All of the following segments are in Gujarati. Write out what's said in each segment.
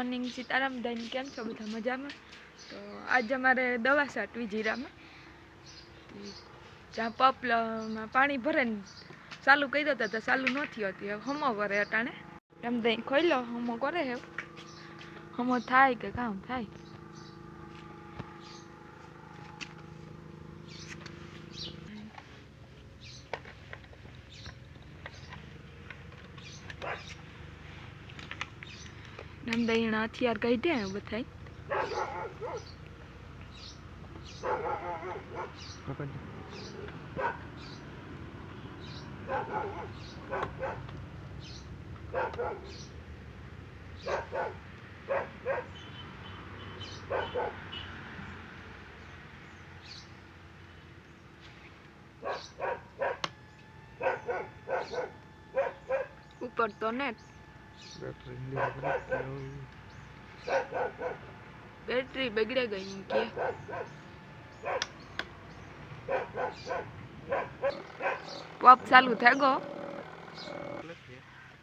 મોર્નિંગ સીતારામ દાઈન કેમ છો? બધા મજામાં? તો આજે અમારે દવા છાંટવી જીરામાં. જ્યાં પપમાં પાણી ભરે ને ચાલુ કરી દો તો ચાલુ નથી હોતી. હવે હમો કરે અટાણે. એમ દઈ ખોઈ લો હમો કરે હે. હમો થાય કે કામ થાય? એમ દઈ હથિયાર કહી દે બધાય. ઉપર તો નેટ બેટરી બગડે ગઈ કે. પપ ચાલુ થઈ ગયો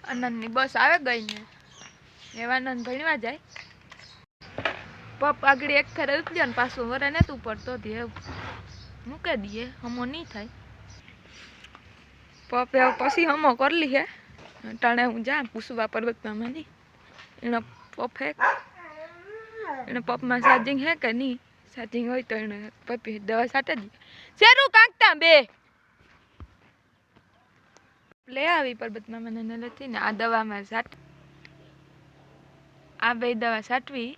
આનંદની બસ આવે ગઈ ને. એવા આનંદ ભણવા જાય. પપ આગળ એક ફેર ઉતર્યો ને પાછું વરે ને તું પડતો દે મૂકે દઈએ, હમો નહીં થાય. પપ પછી હમો કરલી હે. ટાણે હું જા પૂછવા પર્વતમાં નહીં. એનો પપ હે? એને પપમાં ચાર્જિંગ હે કે નહીં? ચાર્જિંગ હોય તો એને પપી દવા સાટે જ. શેરું કાંકતા બે? લે આવી પર્વતમાં મને નથી ને આ દવામાં સાટ આ બે દવા સાટવી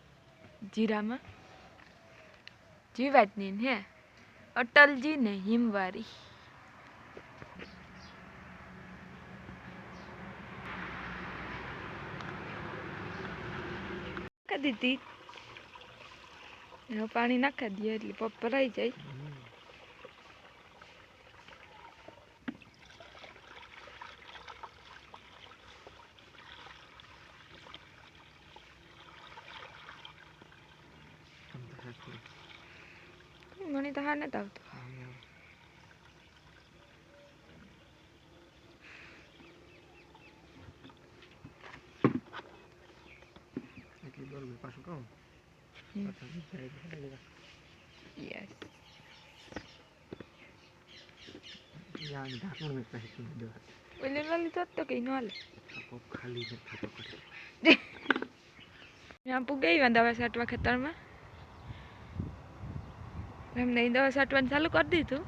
જીરામાં. જીવાતની ને હે? અટલજી ને હિમવારી. દીધી. હવે પાણી નાખી દઈએ એટલે પપ ભરાઈ જાય. મને તો હા નથી આવતું. હમ. યસ ઓલે નો લીધો જ તો કઈ નો હાલે ત્યાં પુગાઈ ગયા દવા છાંટવા ખેતરમાં એમને દવા છાંટવાનું ચાલુ કરી દીધું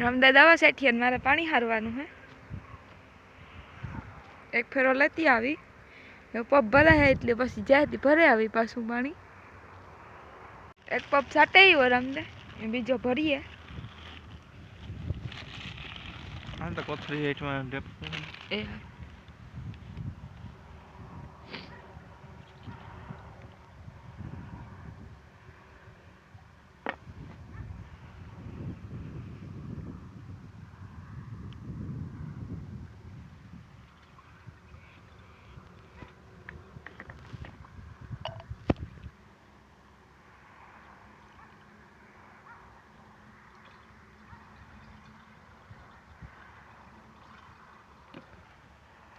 રમદા દવા છાંટીએ ને મારે પાણી હારવાનું હે. એક ફેરો લેતી આવી. પપ ભરાય એટલે પછી જ્યાંથી ભરે આવી પાછું પાણી. એક પપ સાટે આવ્યો રમદે બીજો ભરીએ. કોથળી હેઠમાં એ.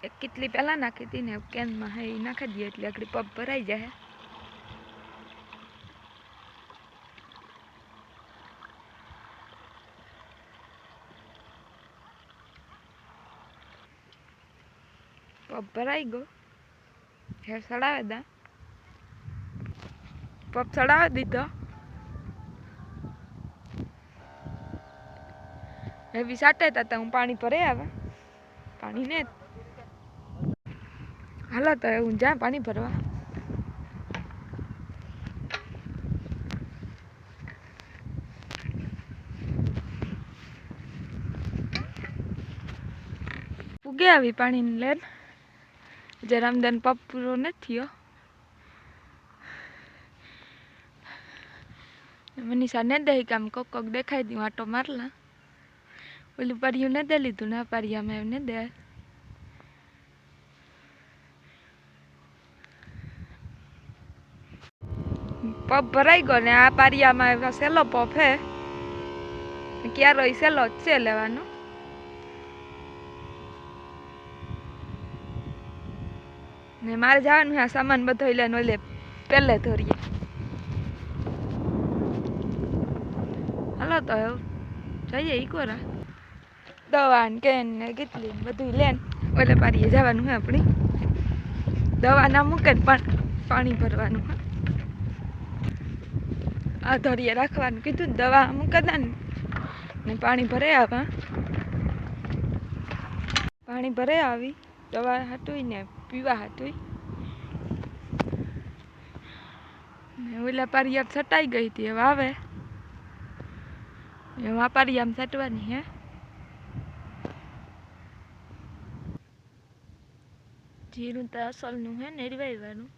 એક કેટલી પહેલાં નાખી હતી ને, કેનમાં હે એ નાખી દઈએ એટલે આગળ પપ ભરાઈ જાય પપ ભરાઈ ગયો. હે, સડાવે દા. પપ સડાવી દીધો. એવી સાટે તા હું પાણી ભરે આવે. પાણી ને હાલો તો હું જા પાણી ભરવા. ઉગે આવી પાણી લેન. જે રામદાન પપુરો પૂરો નથી મનીષા ને દઈ કામ કોક કોક દેખાઈ દઉં આટો મારલા. ઓલું પારિયું ને દે, લીધું ના મેં એમને દે. પપ ભરાઈ ગયો ને આ પારિયામાં એવા સેલો પપ હે. ક્યારો ઈ સહેલો જ છે લેવાનો. ને મારે જવાનું આ સામાન બધો લઈને ઓલે પહેલે ધોરીએ. હાલો તો જઈએ જઈએ ઈકોરા દવા ને કેન ને કેટલી બધું લેન. ઓલે પારીએ જવાનું હે આપણી. દવા ના મૂકે પણ પાણી ભરવાનું હા. આ ધોરીએ રાખવાનું, કીધું દવા અમુક દે ને. પાણી ભરે આવા પાણી ભરે આવી, દવા હતું ને પીવા હતું ઓલા પારિયામ છટાઈ ગઈ હતી, હવે આવે. એવા પારિયામ છટવાની હે. જીરું તો અસલનું, હે ને, રીવાયવાનું.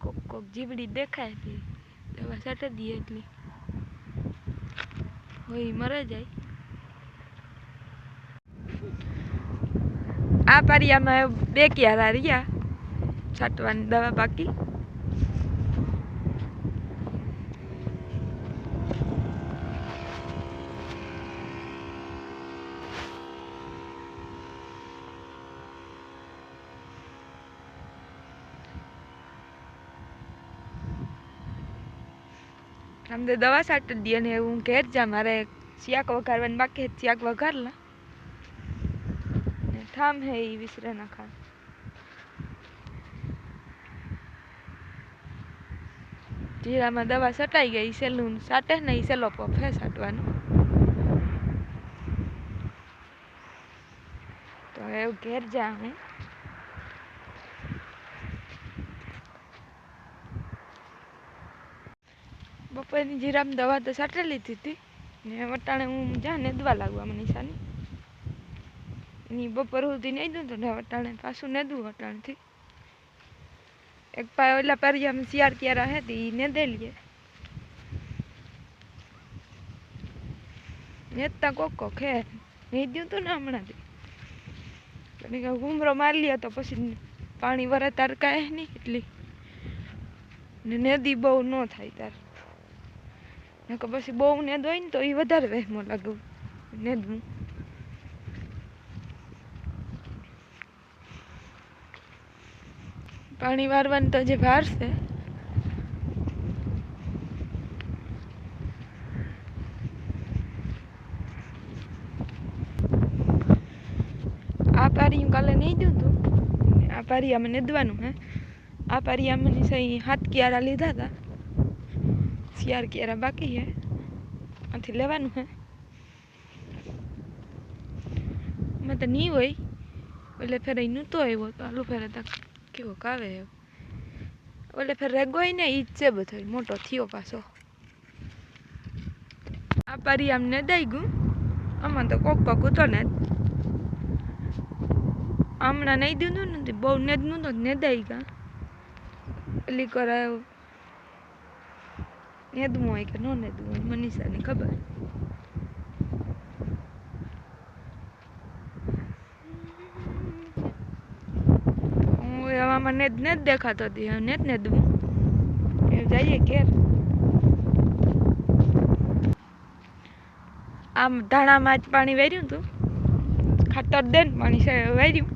કોક કોક જીવડી દેખાય હતી. દવા છટે દઈએ એટલી. હોય, મરે જાય. આ પારિયામાં બે ક્યારા રહ્યા? છાંટવાની દવા બાકી? આમ તો દવા છાંટી દે ને હું ઘેર જા મારે શિયાક વઘારવાનું બાકી શિયાક વઘારલા ને થામ હે એ વિસરે ના જીરામાં દવા સટાઈ ગઈ સેલું સાટે ને ઈ સેલો પફ હે છાંટવાનો તો એવું ઘેર જા હું. બપોરની જીરામ દવા તો સાટે લીધી હતી. ને વટાણે હું જા નેદવા લાગવા મને નિશાની એની બપોર સુધી નહીં દઉં તો ને વટાણે પાછું નેદવું વટાણથી. એક પા ઓલા પરિયામાં શિયાળ ક્યારા હતી એ નેદે લઈએ નેતા કોકો ખે. નહીં દઉં તું ને હમણાંથી. અને ઘૂમરો મારી લે તો પછી પાણી વરે તાર કાંઈ નહીં એટલી. ને નેદી બહુ ન થાય તાર. નકર પછી બહુ નેદ હોય ને તો એ વધારે વહેમો લાગે. નેદવું. પાણી વારવાનું તો જે ભાર છે. આ પારી હું કાલે નહીં દઉં તું. આ પારી આમાં નેદવાનું હે. આ પારી આમાં સહી હાથ ક્યારા લીધા હતા શિયાર ક્યારા બાકી હે. આથી લેવાનું હે. મેં તો નહીં હોય. એટલે ફેર અહીં તો આવ્યો તો આલુ ફેરે તક કેવો કાવે એવો. ઓલે ફેર રેગોય ને ઈ જ છે બધો. મોટો થયો પાછો. આ પારી આમ ને દઈ ગયું. આમાં તો કોક કોક હતો ને હમણાં નહીં દીધું ને બહુ નેદનું તો ને દઈ ગયા પેલી કરાયો નેદવું હોય કે ન નેદવું હોય મનીષાની ખબર. એવામાં નેદ ને જ દેખાતો હતી. હવે ને જ નેદવું એ જઈએ ઘેર. આમ ધાણામાં જ પાણી વેર્યું હતું ખાતર દે ને પાણી વેર્યું.